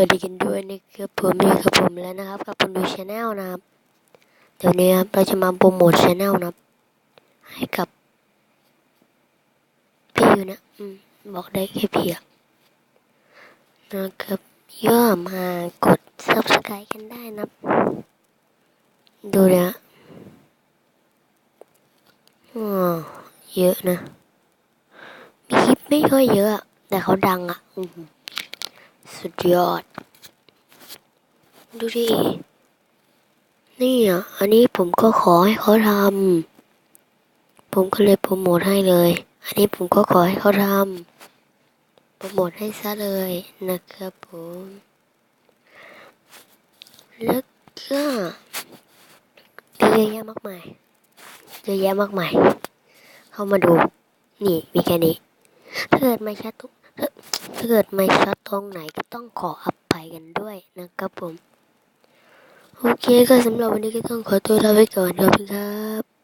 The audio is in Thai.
วัสดีกันด้วยนะครับผมอยู่กับผมแล้วนะครับกับคนดูชาแนลนะครับเดี๋ยวนี้ครับเราจะมาโปรโมทชาแนลนะครับ ให้กับพี่อยู่นะอืมบอกได้แค่เพียงนะครับย่อมากด subscribe กันได้นับดูนะอ๋อเยอะนะ มีคลิปไม่ค่อยเยอะ แต่เขาดังอะ สุดยอด ดูดิ นี่อะ อันนี้ผมก็ขอให้เขาทำ ผมก็เลยโปรโมทให้เลย อันนี้ผมก็ขอให้เขาทำ โปรโมทให้ซะเลยนะครับผม แล้วก็เยอะแยะมากมาย เยอะแยะมากมาย เข้ามาดู นี่มีแค่นี้ ถ้าเกิดไม่ชัดตรงถ้าถ้าเกิดไม่ชัดตรงไหนก็ต้องขออภัยกันด้วยนะครับผม โอเคก็สำหรับวันนี้ก็ต้องขอตัวลาไปก่อนขอบคุณครับ